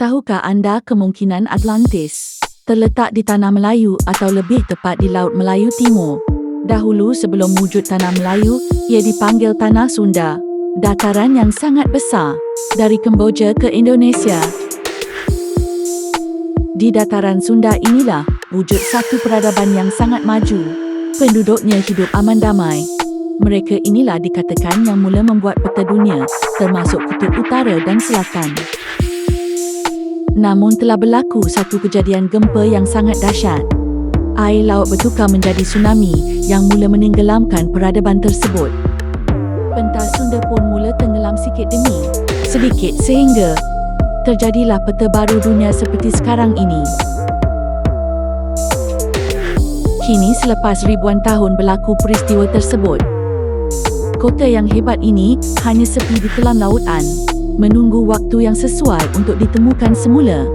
Tahukah anda kemungkinan Atlantis terletak di Tanah Melayu atau lebih tepat di Laut Melayu Timur? Dahulu sebelum wujud Tanah Melayu, ia dipanggil Tanah Sunda. Dataran yang sangat besar dari Kemboja ke Indonesia. Di dataran Sunda inilah wujud satu peradaban yang sangat maju. Penduduknya hidup aman damai. Mereka inilah dikatakan yang mula membuat peta dunia, termasuk kutub utara dan selatan. Namun telah berlaku satu kejadian gempa yang sangat dahsyat. Air laut bertukar menjadi tsunami yang mula menenggelamkan peradaban tersebut. Pentas Sunda pun mula tenggelam sikit demi sedikit sehingga terjadilah peta baru dunia seperti sekarang ini. Kini selepas ribuan tahun berlaku peristiwa tersebut, kota yang hebat ini hanya sepi di telan lautan, menunggu waktu yang sesuai untuk ditemukan semula.